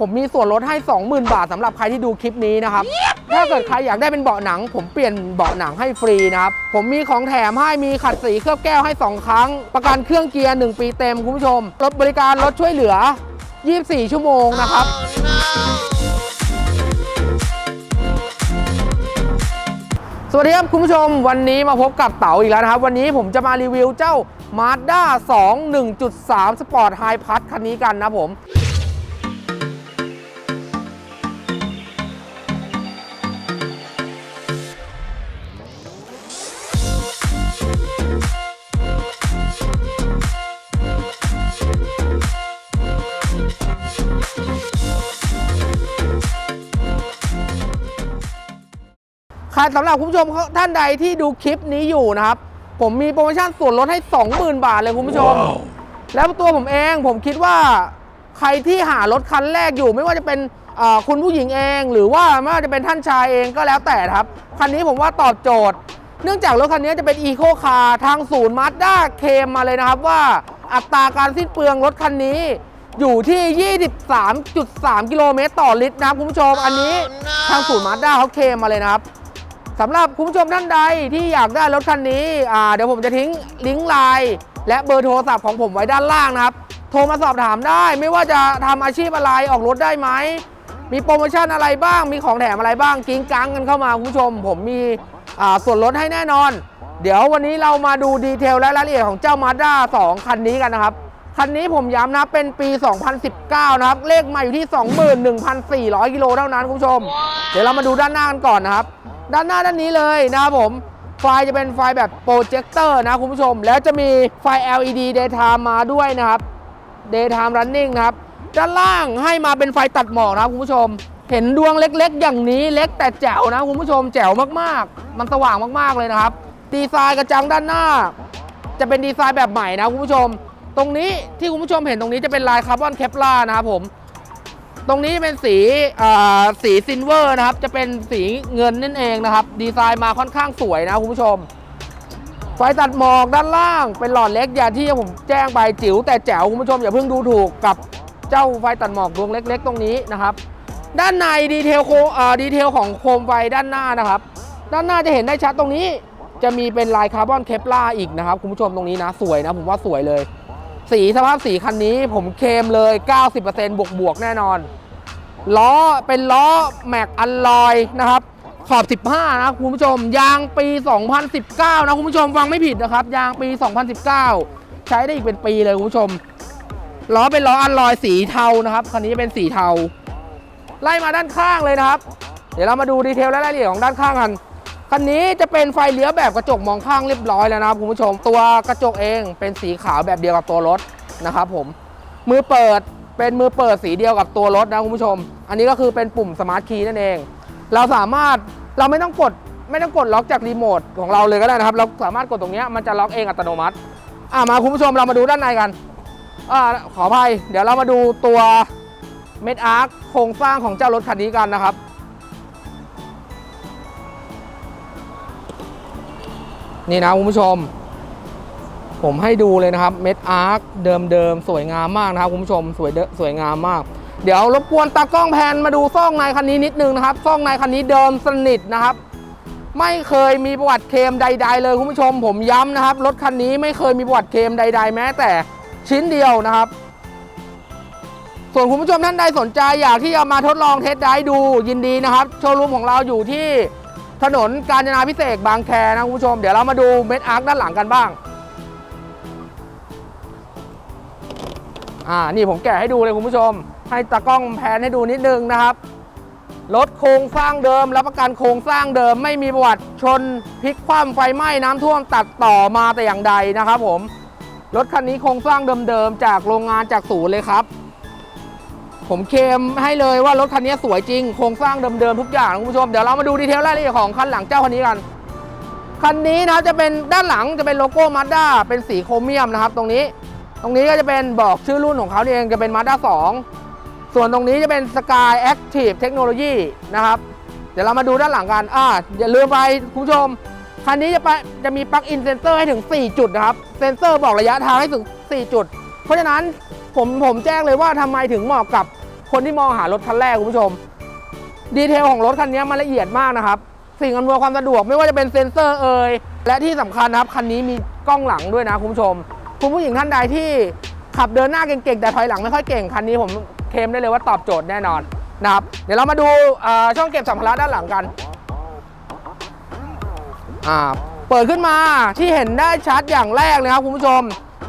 ผมมีส่วนลดให้ 20,000 บาทสำหรับใครที่ดูคลิปนี้นะครับ ถ้าเกิดใครอยากได้เป็นเบาะหนัง ผมเปลี่ยนเบาะหนังให้ฟรีนะครับ ผมมีของแถมให้มีขัดสีเคลือบแก้วให้ 2 ครั้ง ประกันเครื่องเกียร์ 1 ปีเต็มคุณผู้ชม รถบริการรถช่วยเหลือ 24 ชั่วโมงนะครับ สวัสดีครับคุณผู้ชม วันนี้มาพบกับเต๋าอีกแล้วนะครับ วันนี้ผมจะมารีวิวเจ้า Mazda 2 1.3 Sport High Plus คันนี้กันนะผม ค่ะสำหรับคุณผู้ชมท่านใดที่ดูคลิปนี้อยู่นะครับ ผมมีโปรโมชั่นส่วนลดให้ 20,000 บาทเลยคุณผู้ชม แล้วตัวผมเองผมคิดว่าใครที่หารถคันแรกอยู่ ไม่ว่าจะเป็นเอ่อคุณผู้หญิงเอง หรือว่าไม่ว่าจะเป็นท่านชายเองก็แล้วแต่ครับ คันนี้ผมว่าตอบโจทย์ เนื่องจากรถคันนี้จะเป็นอีโคคาร์ทางศูนย์มาด้าเคมมาเลยนะครับว่าอัตราการสิ้นเปลืองรถคันนี้อยู่ที่ 23.3 กิโลเมตรต่อลิตรนะครับคุณผู้ชม อันนี้ทางศูนย์มาด้าเขาเคลมมาเลยนะครับ สำหรับคุณผู้ชมท่านใดที่อยากได้รถคันนี้เดี๋ยวผมจะทิ้งลิงก์ไลน์และเบอร์โทรศัพท์ของผมไว้ด้านล่างนะครับ โทรมาสอบถามได้ ไม่ว่าจะทำอาชีพอะไรออกรถได้ไหม มีโปรโมชั่นอะไรบ้าง มีของแถมอะไรบ้างกิ้งกังกันเข้ามาคุณผู้ชม ผมมีส่วนลดให้แน่นอน เดี๋ยววันนี้เรามาดูดีเทลและรายละเอียดของเจ้า Mazda 2 คันนี้กันนะครับ คันนี้ผมย้ำนะเป็นปี 2019 นะครับ เลขใหม่อยู่ที่ 21,400 กิโลเท่านั้นคุณผู้ชม เดี๋ยวเรามาดูด้านหน้ากันก่อนนะครับ ด้านหน้าด้านนี้เลยนะครับผม ไฟจะเป็นไฟแบบโปรเจคเตอร์นะคุณผู้ชม แล้วจะมีไฟ LED daytime มาด้วยนะครับ daytime running นะครับ ด้านล่างให้มาเป็นไฟตัดหมอกนะครับคุณผู้ชม เห็นดวงเล็กๆ อย่างนี้เล็กแต่แจ๋วนะคุณผู้ชมแจ๋วมากๆ มันสว่างมากๆเลยนะครับ ดีไซน์กระจังด้านหน้า จะเป็นดีไซน์แบบใหม่นะคุณผู้ชม ตรงนี้ที่คุณผู้ชมเห็นตรงนี้จะเป็นลายคาร์บอนเคปลานะครับผม ตรงนี้เป็นสีสีซิลเวอร์นะครับ จะเป็นสีเงินนั่นเองนะครับ ดีไซน์มาค่อนข้างสวยนะคุณผู้ชม ไฟตัดหมอกด้านล่าง เป็นหลอดเล็กอย่างที่ผมแจ้งไปจิ๋วแต่แจ๋วคุณผู้ชมอย่าเพิ่งดูถูกกับเจ้าไฟตัดหมอกดวงเล็ก ๆ ตรงนี้นะครับ ด้านในดีเทลโคดีเทลของโคมไฟด้านหน้านะครับ ด้านหน้าจะเห็นได้ชัดตรงนี้ จะมีเป็นลายคาร์บอนเคปลาอีกนะครับคุณผู้ชมตรงนี้นะสวยนะผมว่าสวยเลย สีสภาพสีคันนี้ผมเคมเลย 90%บวกบวกแน่นอน ล้อเป็นล้อแม็กอัลลอยนะครับ ขอบ 15 นะคุณผู้ชม ยางปี 2019 นะคุณผู้ชมฟังไม่ผิดนะครับ ยางปี 2019 ใช้ได้อีกเป็นปีเลยคุณผู้ชม ล้อเป็นล้ออัลลอยสีเทานะครับคันนี้เป็นสีเทา ไล่มาด้านข้างเลยนะครับ เดี๋ยวเรามาดูดีเทลและรายละเอียดของด้านข้างกัน คันนี้จะเป็นไฟเลี้ยวแบบกระจกมองข้างเรียบร้อยแล้วนะครับคุณผู้ชม ตัวกระจกเองเป็นสีขาวแบบเดียวกับตัวรถนะครับผม มือเปิดเป็นมือเปิดสีเดียวกับตัวรถนะคุณผู้ชม อันนี้ก็คือเป็นปุ่มสมาร์ทคีย์นั่นเอง เราสามารถเราไม่ต้องกดไม่ต้องกดล็อกจากรีโมทของเราเลยก็ได้นะครับ เราสามารถกดตรงนี้มันจะล็อกเองอัตโนมัติ อ่ามาคุณผู้ชมเรามาดูด้านในกันอ่าขออภัย เดี๋ยวเรามาดูตัวเม็ดอาร์คโครงสร้างของเจ้ารถคันนี้กันนะครับ นี่นะคุณผู้ชม ผมให้ดูเลยนะครับ เม็ดอาร์คเดิมๆ สวยงามมากนะครับคุณผู้ชมสวยเดสวยงามมาก เดี๋ยวรบกวนตากล้องแพนมาดูซ่องในคันนี้นิดนึงนะครับซ่องในคันนี้เดิมสนิทนะครับ ไม่เคยมีประวัติเคมใด ๆ เลยคุณผู้ชม ผมย้ำนะครับรถคันนี้ไม่เคยมีประวัติเคมใด ๆ แม้แต่ชิ้นเดียวนะครับส่วนคุณผู้ชมท่านใดสนใจอยากที่จะมาทดลองเทสได้ดูยินดีนะครับ โชว์รูมของเราอยู่ที่ ถนนกาญจนาพิเศษกบางแคนะคุณผู้ชม เดี๋ยวเรามาดูเม็ดอาร์คด้านหลังกันบ้าง อ่า นี่ผมแกะให้ดูเลยคุณผู้ชม ให้ตากล้องแพนให้ดูนิดนึงนะครับรถโครงสร้างเดิมรับประกันโครงสร้างเดิมไม่มีประวัติชนพลิกคว่ำไฟไหม้น้ำท่วมตัดต่อมาแต่อย่างใดนะครับผมรถคันนี้โครงสร้างเดิมๆจากโรงงานจากศูนย์เลยครับ ผมเคลมให้เลยว่ารถคันนี้สวยจริง โครงสร้างเดิมๆทุกอย่างคุณผู้ชม เดี๋ยวเรามาดูดีเทลรายละเอียดของคันหลังเจ้าคันนี้กัน คันนี้นะครับจะเป็นด้านหลังจะเป็นโลโก้มาด้าเป็นสีโครเมียมนะครับ ตรงนี้ ตรงนี้ก็จะเป็นบอกชื่อรุ่นของเขาเองจะเป็น Mazda 2ส่วนตรงนี้จะเป็น Sky Active Technology นะครับ เดี๋ยวเรามาดูด้านหลังกันอ่าอย่าลืมไปคุณผู้ชม คันนี้จะไปจะมีปลั๊กอินเซนเซอร์ให้ถึง 4 จุดนะครับ เซนเซอร์บอกระยะทางให้ถึง 4 จุด เพราะฉะนั้น ผมผมแจ้งเลยว่าทำไมถึงเหมาะกับคนที่มองหารถคันแรกคุณผู้ชม ดีเทลของรถคันนี้มันละเอียดมากนะครับ สิ่งอำนวยความสะดวกไม่ว่าจะเป็นเซ็นเซอร์เอ่ยและที่สำคัญนะครับคันนี้มีกล้องหลังด้วยนะคุณผู้ชม คุณผู้หญิงท่านใดที่ขับเดินหน้าเก่งๆ แต่ถอยหลังไม่ค่อยเก่งคันนี้ผมเคลมได้เลยว่าตอบโจทย์แน่นอนนะครับเดี๋ยวเรามาดูช่องเก็บสัมภาระด้านหลังกันอ่าเปิดขึ้นมาที่เห็นได้ชัดอย่างแรกเลยครับคุณผู้ชม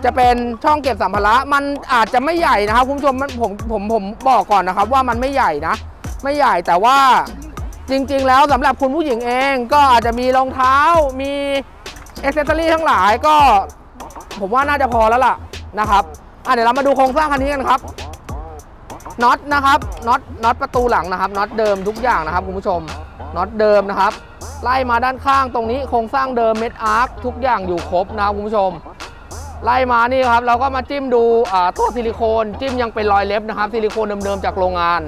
จะเป็นช่องเก็บสัมภาระมันอาจจะไม่ใหญ่นะครับคุณผู้ชมมันผมผมผมบอกก่อนนะครับว่ามันไม่ใหญ่นะ ไม่ใหญ่แต่ว่าจริง ๆ แล้วสำหรับคุณผู้หญิงเองก็อาจจะมีรองเท้ามีอ c เซสซอรี่ทั้งหลายก็ ผมว่าน่าจะพอแล้วล่ะนะครับอะเดี๋ยวเรามาดูโครงสร้างคันนี้กันครับน็อตนะครับน็อตน็อตประตูหลังนะครับน็อตเดิมทุกอย่างนะครับคุณผู้ชมน็อตเดิมนะครับ ไล่มาด้านข้างตรงนี้โครงสร้างเดิมเม็ดอาร์คทุกอย่างอยู่ครบนะครับคุณผู้ชม ไล่มานี่ครับเราก็มาจิ้มดูตัวซิลิโคนจิ้มยังเป็นรอยเล็บนะครับซิลิโคนเดิมๆจากโรงงาน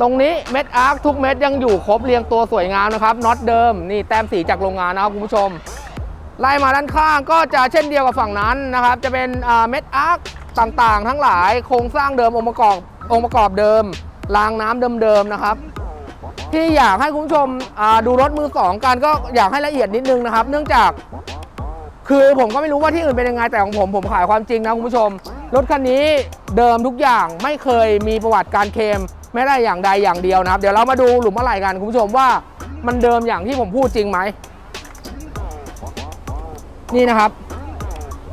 ตรงนี้เม็ดอาร์คทุกเม็ดยังอยู่ครบเรียงตัวสวยงามนะครับน็อตเดิมนี่แต้มสีจากโรงงานนะครับคุณผู้ชม ไล่มาด้านข้างก็จะเช่นเดียวกับฝั่งนั้นนะครับ จะเป็นเม็ดอาร์คต่างๆ ทั้งหลายโครงสร้างเดิมองค์ประกอบองค์ประกอบเดิมรางน้ำเดิมๆนะครับที่อยากให้คุณผู้ชมดูรถมือสองกันก็อยากให้ละเอียดนิดนึงนะครับ เนื่องจาก คือผมก็ไม่รู้ว่าที่อื่นเป็นยังไงแต่ของผมผมขายความจริงนะคุณผู้ชม รถคันนี้เดิมทุกอย่างไม่เคยมีประวัติการเคมไม่ได้อย่างใดอย่างเดียวนะครับ เดี๋ยวเรามาดูหลุมอะไรกันคุณผู้ชมว่ามันเดิมอย่างที่ผมพูดจริงไหม นี่นะครับ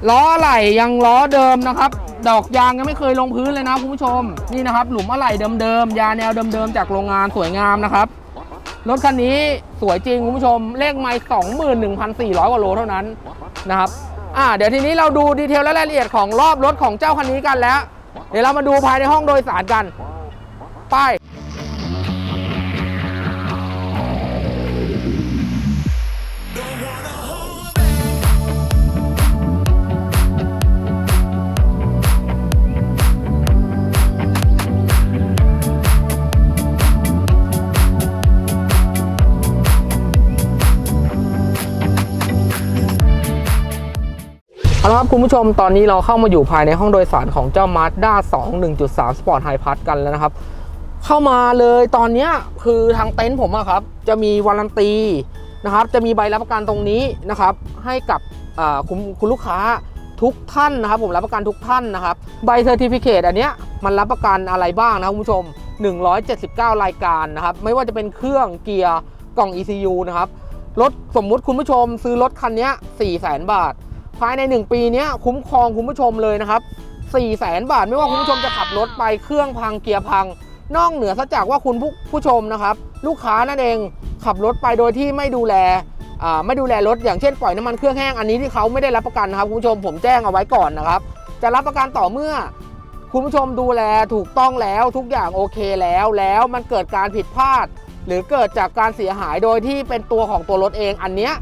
ล้อไหล่ยังล้อเดิมนะครับ ดอกยางยังไม่เคยลงพื้นเลยนะคุณผู้ชม นี่นะครับ หลุมอะไหล่เดิมๆยาแนวเดิมๆจากโรงงานสวยงามนะครับ รถคันนี้สวยจริงคุณผู้ชม เลขไมล์21,400 กว่าโลเท่านั้นนะครับอ่าเดี๋ยวทีนี้เราดูดีเทลและรายละเอียดของรอบรถของเจ้าคันนี้กันแล้ว เดี๋ยวเรามาดูภายในห้องโดยสารกัน ไป คุณผู้ชมตอนนี้เราเข้ามาอยู่ภายในห้องโดยสารของเจ้า Mazda 2 1.3 Sport High Plus กันแล้วนะครับ เข้ามาเลยตอนนี้คือทางเต็นท์ผมอะครับ จะมีวารันตีนะครับ จะมีใบรับประกันตรงนี้นะครับ ให้กับคุณคุณลูกค้าทุกท่านนะครับ ผมรับประกันทุกท่านนะครับ ใบเซอร์ติฟิเคตอันเนี้ยมันรับประกันอะไรบ้างนะคุณผู้ชม 179 รายการนะครับ ไม่ว่าจะเป็นเครื่องเกียร์กล่อง ECU นะครับรถสมมุติคุณผู้ชมซื้อรถคันนี้400,000 บาท ภายใน 1 ปีนี้คุ้มครองคุณผู้ชมเลยนะครับ4 0 0แสนบาท ไม่ว่าคุณผู้ชมจะขับรถไปเครื่องพังเกียร์พัง นอกเหนือซะจากว่าคุณผู้ผู้ชมนะครับ ลูกค้านั่นเองขับรถไปโดยที่ไม่ดูแลไม่ดูแลรถอย่างเช่นปล่อยน้ำมันเครื่องแห้งอันนี้ที่เขาไม่ได้รับประกันนะครับคุณผู้ชมผมแจ้งเอาไว้ก่อนนะครับ จะรับประกันต่อเมื่อ คุณผู้ชมดูแลถูกต้องแล้วทุกอย่างโอเคแล้วแล้วมันเกิดการผิดพลาด หรือเกิดจากการเสียหายโดยที่เป็นตัวของตัวรถเองอันเนี้ย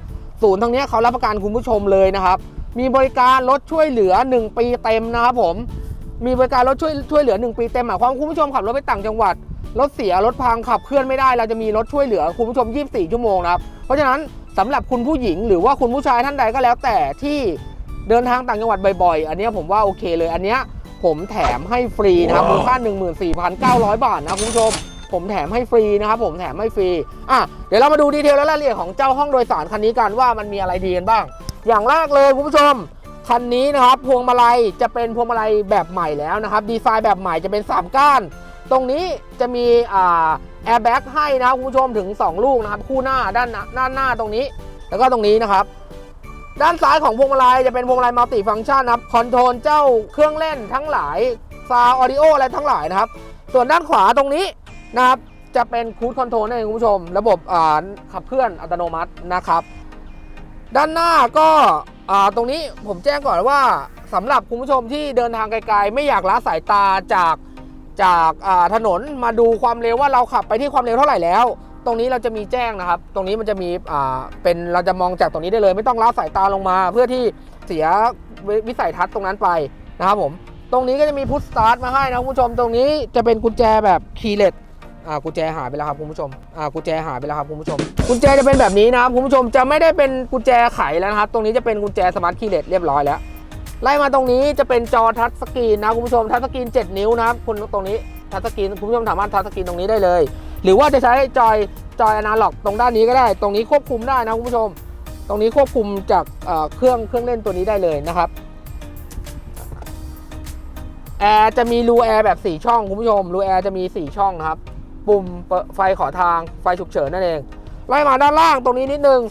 ศูนย์ทางเนี้ยเขารับประกันคุณผู้ชมเลยนะครับ มีบริการรถช่วยเหลือ 1 ปีเต็มนะครับผม มีบริการรถช่วยช่วยเหลือ 1 ปีเต็มหมายความว่าคุณผู้ชมขับรถไปต่างจังหวัด รถเสียรถพังขับเคลื่อนไม่ได้ เราจะมีรถช่วยเหลือคุณผู้ชม 24 ชั่วโมงนะครับ เพราะฉะนั้นสำหรับคุณผู้หญิงหรือว่าคุณผู้ชายท่านใดก็แล้วแต่ที่เดินทางต่างจังหวัดบ่อยๆ อันเนี้ยผมว่าโอเคเลย อันเนี้ยผมแถมให้ฟรีนะครับมูลค่า14,900 บาทนะคุณผู้ชมผมแถมให้ฟรีนะครับผมแถมให้ฟรี อะ เดี๋ยวเรามาดูดีเทลและรายละเอียดของเจ้าห้องโดยสารคันนี้กันว่ามันมีอะไรดีกันบ้าง อย่างแรกเลยคุณผู้ชมคันนี้นะครับพวงมาลัยจะเป็นพวงมาลัยแบบใหม่แล้วนะครับดีไซน์แบบใหม่จะเป็น 3 ก้าน ตรงนี้จะมีแอร์แบ็กให้นะครับคุณผู้ชมถึง 2 ลูกนะครับคู่หน้าด้านหน้าด้านหน้าตรงนี้ แล้วก็ตรงนี้นะครับ ด้านซ้ายของพวงมาลัยจะเป็นพวงมาลัยมัลติฟังก์ชันนะครับคอนโทรลเจ้าเครื่องเล่นทั้งหลายซาวออดิโออะไรทั้งหลายนะครับ ส่วนด้านขวาตรงนี้นะครับจะเป็นคูดคอนโทรลนั่นเองคุณผู้ชม ระบบขับเคลื่อนอัตโนมัตินะครับ ด้านหน้าก็ตรงนี้ผมแจ้งก่อนว่าสำหรับคุณผู้ชมที่เดินทางไกลๆ ไม่อยากละสายตาจากจากถนนมาดูความเร็วว่าเราขับไปที่ความเร็วเท่าไหร่แล้ว ตรงนี้เราจะมีแจ้งนะครับ ตรงนี้มันจะมีเป็นเราจะมองจากตรงนี้ได้เลย ไม่ต้องละสายตาลงมา เพื่อที่เสียวิวิสัยทัศน์ตรงนั้นไปนะครับผมตรงนี้ก็จะมีพุทสตาร์ทมาให้นะคุณผู้ชมตรงนี้จะเป็นกุญแจแบบคีย์เลส อ่ากุญแจหายไปแล้วครับคุณผู้ชมอ่ากุญแจหายไปแล้วครับคุณผู้ชม กุญแจจะเป็นแบบนี้นะครับคุณผู้ชมจะไม่ได้เป็นกุญแจไขแล้วนะครับ ตรงนี้จะเป็นกุญแจสมาร์ทคีย์เลสเรียบร้อยแล้ว ไล่มาตรงนี้จะเป็นจอทัชสกรีนนะคุณผู้ชมทัชสกรีน 7 นิ้วนะครับคุณตรงนี้ทัชสกรีนคุณผู้ชมสามารถทัชสกรีนตรงนี้ได้เลย หรือว่าจะใช้จอยจอยอนาล็อกตรงด้านนี้ก็ได้ ตรงนี้ควบคุมได้นะคุณผู้ชม ตรงนี้ควบคุมจากเเครื่องเครื่องเล่นตัวนี้ได้เลยนะครับแอร์จะมีรูแอร์แบบ 4 ช่องคุณผู้ชมรูแอร์จะมี 4 ช่องนะครับ ปุ่มไฟขอทางไฟฉุกเฉินนั่นเอง ไล่มาด้านล่างตรงนี้นิดนึง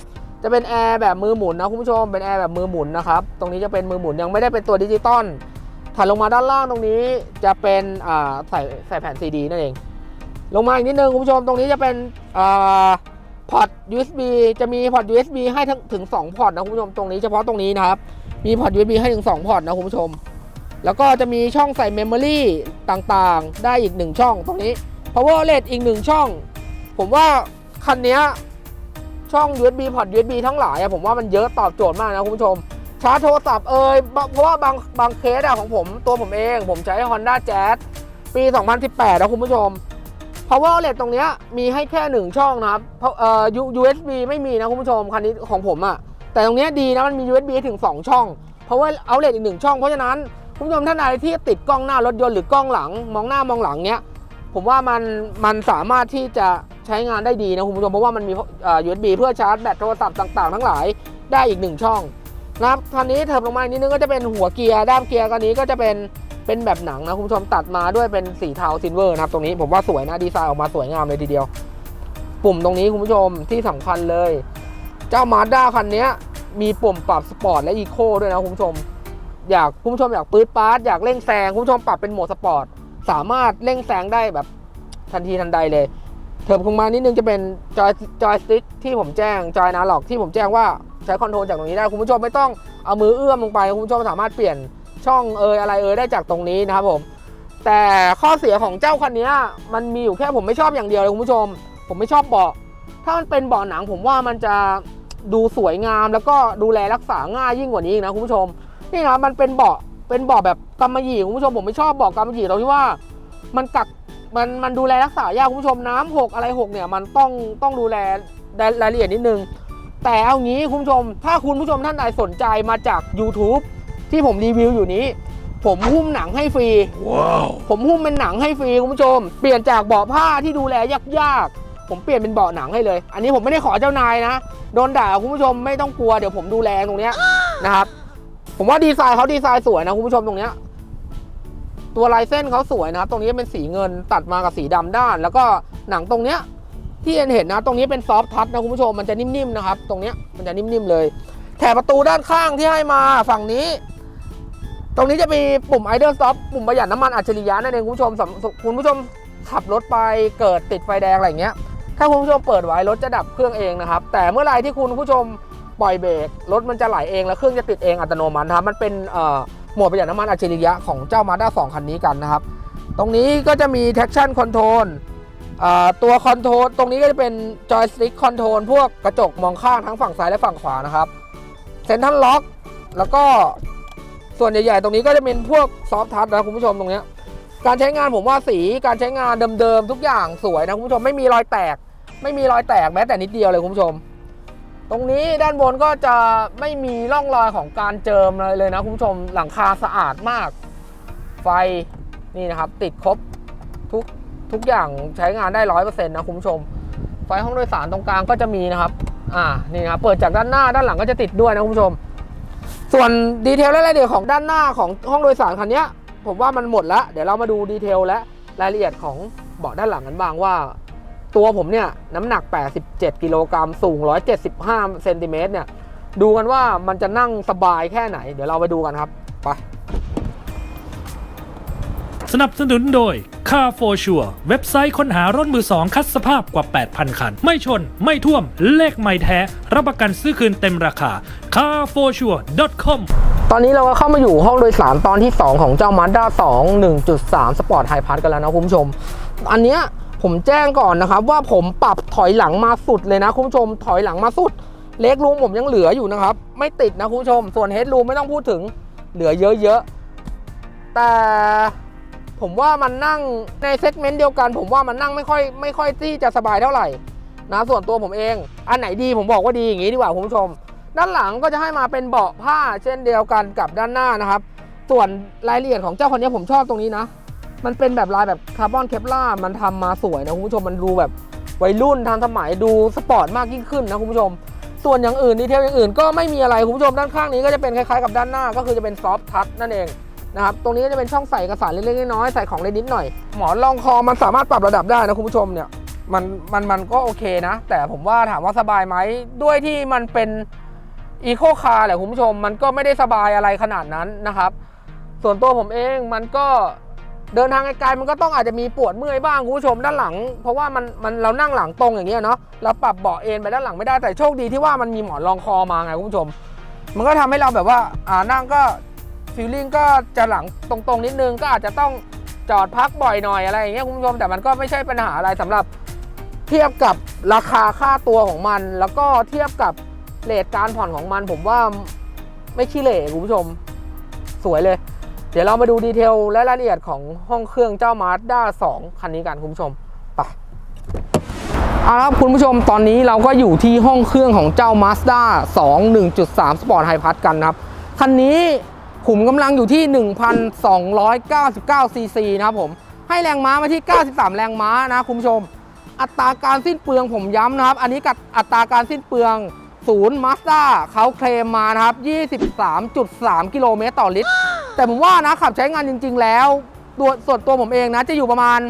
จะเป็นแอร์แบบมือหมุนนะคุณผู้ชมเป็นแอร์แบบมือหมุนนะครับตรงนี้จะเป็นมือหมุนยังไม่ได้เป็นตัวดิจิตอลถัดลงมาด้านล่างตรงนี้จะเป็นใส่ใส่แผ่นซีดีนั่นเอง ลงมาอีกนิดนึงคุณผู้ชมตรงนี้จะเป็นพอร์ต USB จะมีพอร์ต USB ให้ถึงถึง 2 พอร์ตนะคุณผู้ชมตรงนี้เฉพาะตรงนี้นะครับ มีพอร์ต USB ให้ถึง 2 พอร์ตนะคุณผู้ชม แล้วก็จะมีช่องใส่เมมโมรี่ต่างๆ ได้อีก 1 ช่องตรงนี้ power outlet อีก1ช่อง ผมว่าคันนี้ช่อง USB พอร์ต USB ทั้งหลายอะผมว่ามันเยอะตอบโจทย์มากนะคุณผู้ชม ชาร์จโทรศัพท์เอ่ยเพราะว่าบางบางเคสอะของผมตัวผมเอง ผมใช้ Honda Jazz ปี 2018 นะคุณผู้ชม power outlet ตรงเนี้ยมีให้แค่1ช่องนะครับเพราะเอ่อ USB ไม่มีนะคุณผู้ชมคันนี้ของผมอะแต่ตรงเนี้ยดีนะมันมี USB ถึง 2 ช่อง power outlet อีก1ช่องเพราะฉะนั้นคุณผู้ชมท่านใดที่ติดกล้องหน้ารถยนต์หรือกล้องหลังมองหน้ามองหลังเนี้ย ผมว่ามันมันสามารถที่จะใช้งานได้ดีนะคุณผู้ชมเพราะว่ามันมี USB เพื่อชาร์จแบตโทรศัพท์ต่างๆ ทั้งหลายได้อีกหนึ่งช่องนะครับคันนี้เทิบลงมาอีกนิดนึงก็จะเป็นหัวเกียร์ด้ามเกียร์คันนี้ก็จะเป็นเป็นแบบหนังนะคุณผู้ชมตัดมาด้วยเป็นสีเทาซิลเวอร์นะครับตรงนี้ผมว่าสวยนะดีไซน์ออกมาสวยงามเลยทีเดียว ปุ่มตรงนี้คุณผู้ชมที่สำคัญเลย เจ้ามาด้าคันนี้มีปุ่มปรับสปอร์ตและอีโคด้วยนะคุณผู้ชม อยากคุณผู้ชมอยากปื๊ดปาร์ตอยากเร่งแซงคุณผู้ชมปรับเป็นโหมดสปอร์ต สามารถเร่งแซงได้แบบทันทีทันใดเลยเถิบลงมานิดนึงจะเป็นจอยจอยสติ๊กที่ผมแจ้งจอยนาล็อกที่ผมแจ้งว่าใช้คอนโทรลจากตรงนี้ได้คุณผู้ชมไม่ต้องเอามือเอื้อมลงไปคุณผู้ชมสามารถเปลี่ยนช่องเอยอะไรเอยได้จากตรงนี้นะครับผม แต่ข้อเสียของเจ้าคันนี้มันมีอยู่แค่ผมไม่ชอบอย่างเดียวเลยคุณผู้ชม ผมไม่ชอบเบาะถ้ามันเป็นเบาะหนังผมว่ามันจะดูสวยงามแล้วก็ดูแลรักษาง่ายยิ่งกว่านี้อีกนะคุณผู้ชมนี่นะมันเป็นเบาะ เป็นเบาะแบบกำมะหยี่คุณผู้ชมผมไม่ชอบเบาะกำมะหยี่ตรงที่ว่า มันกักมันมันดูแลรักษายากคุณผู้ชมน้ำหกอะไรหกเนี่ยมันต้องต้องดูแลรายละเอียดนิดนึง แต่เอางี้คุณผู้ชม ถ้าคุณผู้ชมท่านใดสนใจมาจาก YouTube ที่ผมรีวิวอยู่นี้ ผมหุ้มหนังให้ฟรีผมหุ้มเป็นหนังให้ฟรีคุณผู้ชม เปลี่ยนจากเบาะผ้าที่ดูแลยากๆผมเปลี่ยนเป็นเบาะหนังให้เลย อันนี้ผมไม่ได้ขอเจ้านายนะโดนด่าคุณผู้ชมไม่ต้องกลัวเดี๋ยวผมดูแลตรงเนี้ยนะครับ ผมว่าดีไซน์เขาดีไซน์สวยนะคุณผู้ชมตรงเนี้ย ตัวลายเส้นเขาสวยนะครับ ตรงนี้เป็นสีเงินตัดมากับสีดำด้าน แล้วก็หนังตรงเนี้ยที่เห็นนะ ตรงนี้เป็นซอฟทัชนะคุณผู้ชมมันจะนิ่มๆนะครับ ตรงเนี้ยมันจะนิ่มๆเลย แถบประตูด้านข้างที่ให้มาฝั่งนี้ ตรงนี้จะมีปุ่ม idle stop ปุ่มประหยัดน้ำมันอัจฉริยะนั่นเองคุณผู้ชมสำคุณผู้ชมขับรถไปเกิดติดไฟแดงอะไรเงี้ย ถ้าคุณผู้ชมเปิดไว้รถจะดับเครื่องเองนะครับ แต่เมื่อไรที่คุณผู้ชม ปล่อยเบรกรถมันจะไหลเองแล้วเครื่องจะติดเองอัตโนมัตินะครับมันเป็นเอ่อโหมดประหยัดน้ำมันอัจฉริยะของเจ้า Mazda 2 คันนี้กันนะครับ ตรงนี้ก็จะมี traction control ตัวคอนโทรลตรงนี้ก็จะเป็น joystick control พวกกระจกมองข้างทั้งฝั่งซ้ายและฝั่งขวานะครับ central lock แล้วก็ส่วนใหญ่ๆ ตรงนี้ก็จะเป็นพวกซอฟทัชนะคุณผู้ชมตรงนี้การใช้งานผมว่าสีการใช้งานเดิมๆ ทุกอย่างสวยนะคุณผู้ชมไม่มีรอยแตก ไม่มีรอยแตกแม้แต่นิดเดียวเลยคุณผู้ชม ตรงนี้ด้านบนก็จะไม่มีร่องรอยของการเจิมอะไรเลยนะคุณผู้ชมหลังคาสะอาดมาก ไฟนี่นะครับ ติดครบทุกทุกอย่างใช้งานได้ร้อยเปอร์เซ็นต์นะคุณผู้ชม ไฟห้องโดยสารตรงกลางก็จะมีนะครับ อ่านี่นะครับเปิดจากด้านหน้าด้านหลังก็จะติดด้วยนะคุณผู้ชม ส่วนดีเทลและรายละเอียดของด้านหน้าของห้องโดยสารคันนี้ผมว่ามันหมดแล้วเดี๋ยวเรามาดูดีเทลและรายละเอียดของเบาะด้านหลังกันบ้างว่า ตัวผมเนี่ยน้ำหนัก 87 กิโลกรัมสูง 175เซนติเมตรเนี่ยดูกันว่ามันจะนั่งสบายแค่ไหน เดี๋ยวเราไปดูกันครับ ไป สนับสนุนโดย Car for Sure เว็บไซต์ค้นหารถมือสองคัดสภาพกว่า 8,000 คัน ไม่ชน ไม่ท่วม เลขไม่แท้ รับประกันซื้อคืนเต็มราคา carforsure.com ตอนนี้เราก็เข้ามาอยู่ห้องโดยสารตอนที่ 2 ของเจ้า Mazda 2 1.3 Sport High Pass กันแล้วนะคุณผู้ชม อันเนี้ย ผมแจ้งก่อนนะครับว่าผมปรับถอยหลังมาสุดเลยนะคุณผู้ชมถอยหลังมาสุด เล็กรูมผมยังเหลืออยู่นะครับ ไม่ติดนะคุณผู้ชม ส่วนเฮดรูมไม่ต้องพูดถึงเหลือเยอะๆแต่ผมว่ามันนั่งในเซกเมนต์เดียวกัน ผมว่ามันนั่งไม่ค่อยไม่ค่อยที่จะสบายเท่าไหร่นะส่วนตัวผมเอง อันไหนดีผมบอกว่าดีอย่างนี้ดีกว่าคุณผู้ชม ด้านหลังก็จะให้มาเป็นเบาะผ้าเช่นเดียวกันกับด้านหน้านะครับ ส่วนรายละเอียดของเจ้าคนนี้ผมชอบตรงนี้นะ มันเป็นแบบลายแบบคาร์บอนเคปล่ามันทำมาสวยนะคุณผู้ชมมันดูแบบวัยรุ่นทันสมัยดูสปอร์ตมากยิ่งขึ้นนะคุณผู้ชม ส่วนอย่างอื่นดีเทลอย่างอื่นก็ไม่มีอะไรคุณผู้ชมด้านข้างนี้ก็จะเป็นคล้ายๆกับด้านหน้า ก็คือจะเป็นซอฟท์ทัชนั่นเองนะครับตรงนี้ก็จะเป็นช่องใส่เอกสารเล็กๆน้อยๆใส่ของเล็กนิดหน่อย หมอนรองคอมันสามารถปรับระดับได้นะคุณผู้ชมเนี่ยมันมันมันก็โอเคนะ แต่ผมว่าถามว่าสบายไหมด้วยที่มันเป็นอีโคคาร์แหละคุณผู้ชมมันก็ไม่ได้สบายอะไรขนาดนั้นนะครับ ส่วนตัวผมเองมันก็ เดินทางไกลๆมันก็ต้องอาจจะมีปวดเมื่อยบ้างคุณผู้ชมด้านหลัง เพราะว่ามันมันเรานั่งหลังตรงอย่างเงี้ยเนาะเราปรับเบาะเอนไปด้านหลังไม่ได้แต่โชคดีที่ว่ามันมีหมอนรองคอมาไงคุณผู้ชม มันก็ทำให้เราแบบว่าอ่านั่งก็ฟีลลิ่งก็จะหลังตรงๆนิดนึงก็อาจจะต้องจอดพักบ่อยหน่อยอะไรอย่างเงี้ยคุณผู้ชมแต่มันก็ไม่ใช่ปัญหาอะไรสำหรับเทียบกับราคาค่าตัวของมัน แล้วก็เทียบกับเลทการผ่อนของมัน ผมว่าไม่ขี้เหร่คุณผู้ชม สวยเลย เดี๋ยวเรามาดูดีเทลและรายละเอียดของห้องเครื่องเจ้า Mazda 2คันนี้กันคุณผู้ชมไปเอาละครับคุณผู้ชมตอนนี้เราก็อยู่ที่ห้องเครื่องของเจ้า Mazda 2 1.3 Sport High Pass กันนะครับ คันนี้ขุมกำลังอยู่ที่ 1,299 ซีซีนะครับผม ให้แรงม้ามาที่ 93 แรงม้านะคุณผู้ชม อัตราการสิ้นเปลืองผมย้ำนะครับ อันนี้กับอัตราการสิ้นเปลืองศูนย์มาสด้าเขาเคลมมานะครับ 23.3 กิโลเมตรต่อลิตร แต่ผมว่านะขับใช้งานจริง ๆ แล้วตัวส่วนตัวผมเองนะจะอยู่ประมาณ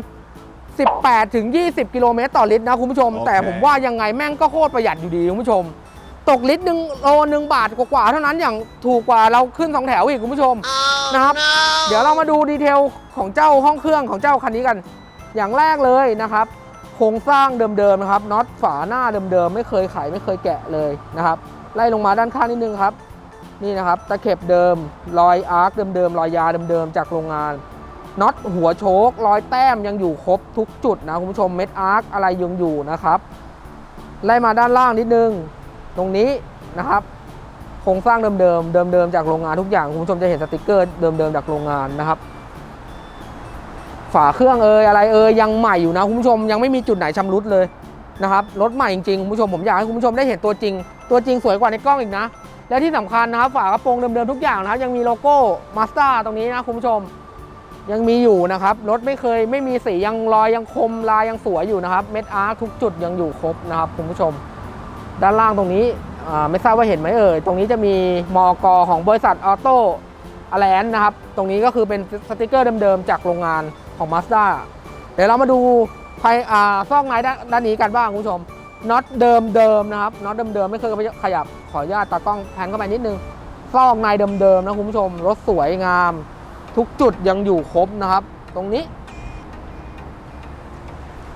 18ถึง20 กิโลเมตรต่อลิตรนะคุณผู้ชมโอเคแต่ผมว่ายังไงแม่งก็โคตรประหยัดอยู่ดีคุณผู้ชม ตกลิตรหนึ่งโลหนึ่งบาทกว่าๆเท่านั้นอย่างถูกกว่าเราขึ้นสองแถวอีกคุณผู้ชมนะครับ เดี๋ยวเรามาดูดีเทลของเจ้าห้องเครื่องของเจ้าคันนี้กัน อย่างแรกเลยนะครับโครงสร้างเดิมๆนะครับน็อตฝาหน้าเดิมๆไม่เคยไขไม่เคยแกะเลยนะครับไล่ลงมาด้านข้างนิดนึงครับ นี่นะครับตะเข็บเดิมรอยอาร์คเดิมๆรอยยาเดิมๆจากโรงงานน็อตหัวโชครอยแต้มยังอยู่ครบทุกจุดนะคุณผู้ชมเม็ดอาร์คอะไรยังอยู่นะครับไล่มาด้านล่างนิดนึง ตรงนี้นะครับโครงสร้างเดิมๆเดิมๆจากโรงงานทุกอย่างคุณผู้ชมจะเห็นสติกเกอร์เดิมๆจากโรงงานนะครับ ฝาเครื่องเอยอะไรเอยยังใหม่อยู่นะคุณผู้ชมยังไม่มีจุดไหนชำรุดเลยนะครับรถใหม่จริงๆคุณผู้ชมผมอยากให้คุณผู้ชมได้เห็นตัวจริง ตัวจริงสวยกว่าในกล้องอีกนะ และที่สำคัญนะครับฝากระโปรงเดิมๆทุกอย่างนะครับ ยังมีโลโก้มาส d a ตรงนี้นะคุณผู้ชม ยังมีอยู่นะครับ รถไม่เคยไม่มีสียังรอยยังคมลายยังสวยอยู่นะครับเม็ดอาร์ทุกจุดยังอยู่ครบนะครับคุณผู้ชม ด้านล่างตรงนี้ไม่ทราบว่าเห็นไหมเอ่ยตรงนี้จะมีมอกของบริษัทออโต้อแลนนะครับ ตรงนี้ก็คือเป็นสติกเกอร์เดิมๆจากโรงงานของ Mazda เดี๋ยวเรามาดูภายอ่าซอกในด้านนี้กันบ้างคุณผู้ชม น็อตเดิมๆนะครับน็อตเดิมๆไม่เคยขยับขออนุญาตตากล้องแพนเข้าไปนิดนึงซอกในเดิมๆนะคุณผู้ชมรถสวยงาม ทุกจุดยังอยู่ครบนะครับ ตรงนี้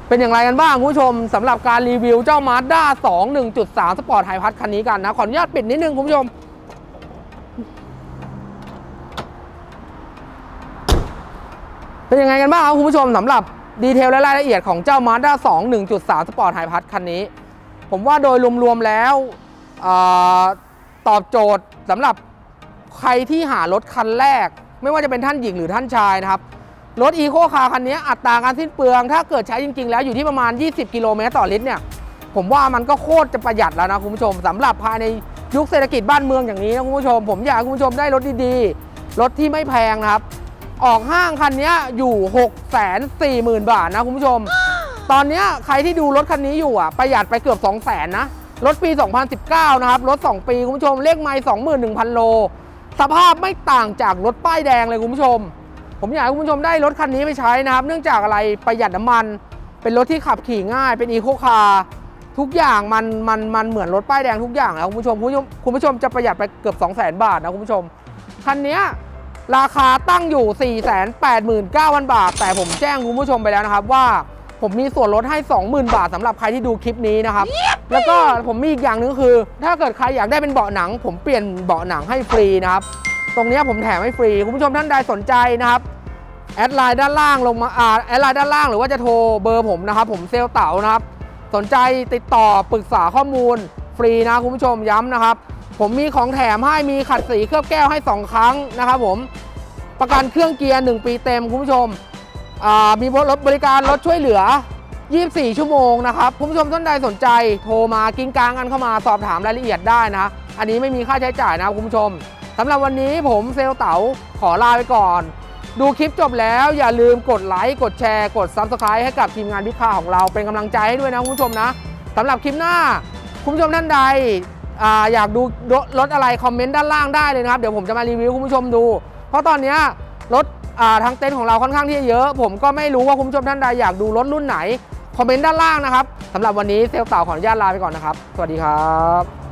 เป็นอย่างไรกันบ้างคุณผู้ชมสำหรับการรีวิวเจ้า Mazda 2 1.3 Sport High Pass คันนี้กันนะ ขออนุญาตปิดนิดนึงคุณผู้ชมเป็นยังไงกันบ้างครับคุณผู้ชมสำหรับ ดีเทลและรายละเอียดของเจ้า Mazda 2 1.3 Sport h i g h p a s คันนี้ ผมว่าโดยรวมๆแล้วอตอบโจทย์สำหรับใครที่หารถคันแรก ไม่ว่าจะเป็นท่านหญิงหรือท่านชายนะครับ รถอีโคคาร์คันนี้อัตราการสิ้นเปลือง ถ้าเกิดใช้จริง ๆ แล้วอยู่ที่ประมาณ 20 กิโลเมตรต่อลิตรเนี่ยผมว่ามันก็โคตรจะประหยัดแล้วนะคุณผู้ชมสำหรับภายในยุคเศรษฐกิจบ้านเมืองอย่างนี้นะคุณผู้ชม ผมอยากให้คุณผู้ชมได้รถดีๆรถที่ไม่แพงนะครับ ออกห้างคันนี้อยู่ 6 4 0 0 0 0 บาทนะคุณผู้ชม ตอนเนี้ยใครที่ดูรถคันนี้อยู่อะประหยัดไปเกือบ 2 0 0 0 0นนะ รถปี 2019 นะครับ รถ 2 ปีคุณผู้ชมเลขไมล์21,000 โล สภาพไม่ต่างจากรถป้ายแดงเลยคุณผู้ชม ผมอยากให้คุณผู้ชมได้รถคันนี้ไปใช้นะครับ เนื่องจากอะไรประหยัดน้ำมัน เป็นรถที่ขับขี่ง่าย เป็นอีโคคาร์ทุกอย่างมันมันมันเหมือนรถป้ายแดงทุกอย่างแล้วคุณผู้ชมคุณผู้ชมคุณผู้ชมจะประหยัดไปเกือบ 2 0 0 0 0 0 บาทนะคุณผู้ชมคันเนี้ย ราคาตั้งอยู่ 489,000 บาท แต่ผมแจ้งคุณผู้ชมไปแล้วนะครับว่าผมมีส่วนลดให้ 20,000 บาทสำหรับใครที่ดูคลิปนี้นะครับ แล้วก็ผมมีอีกอย่างหนึงคือ ถ้าเกิดใครอยากได้เป็นเบาะหนัง ผมเปลี่ยนเบาะหนังให้ฟรีนะครับ ตรงเนี้ยผมแถมให้ฟรี คุณผู้ชมท่านใดสนใจนะครับ แอดไลน์ด้านล่างลงมาอ่าแอดไลน์ด้านล่างหรือว่าจะโทรเบอร์ผมนะครับ ผมเซลลเต๋านะครับ สนใจติดต่อปรึกษาข้อมูลฟรีนะคุณผู้ชมย้ำนะครับ ผมมีของแถมให้มีขัดสีเคลือบแก้วให้ 2 ครั้งนะครับผมประกันเครื่องเกียร์ 1 ปีเต็มคุณผู้ชมมีรถบริการรถช่วยเหลือ 24 ชั่วโมงนะครับคุณผู้ชมท่านใดสนใจโทรมากิ้งกลางกันเข้ามาสอบถามรายละเอียดได้นะอันนี้ไม่มีค่าใช้จ่ายนะคุณผู้ชมสำหรับวันนี้ผมเซลเต๋าขอลาไปก่อน ดูคลิปจบแล้วอย่าลืมกดไลค์กดแชร์กด Subscribe ให้กับทีมงานพิคาของเราเป็นกำลังใจให้ด้วยนะคุณผู้ชมนะสำหรับคลิปหน้าคุณผู้ชมท่านใด ออยากดูรถอะไรคอมเมนต์ด้านล่างได้เลยนะครับ เดี๋ยวผมจะมารีวิวคุณผู้ชมดู เพราะตอนนี้รถอ่าทางเต็นท์ของเราค่อนข้างที่จะเยอะ ผมก็ไม่รู้ว่าคุณผู้ชมท่านใดอยากดูรถรุ่นไหนคอมเมนต์ด้านล่างนะครับสำหรับวันนี้เซลล์เต่าขออนุญาตลาไปก่อนนะครับ สวัสดีครับ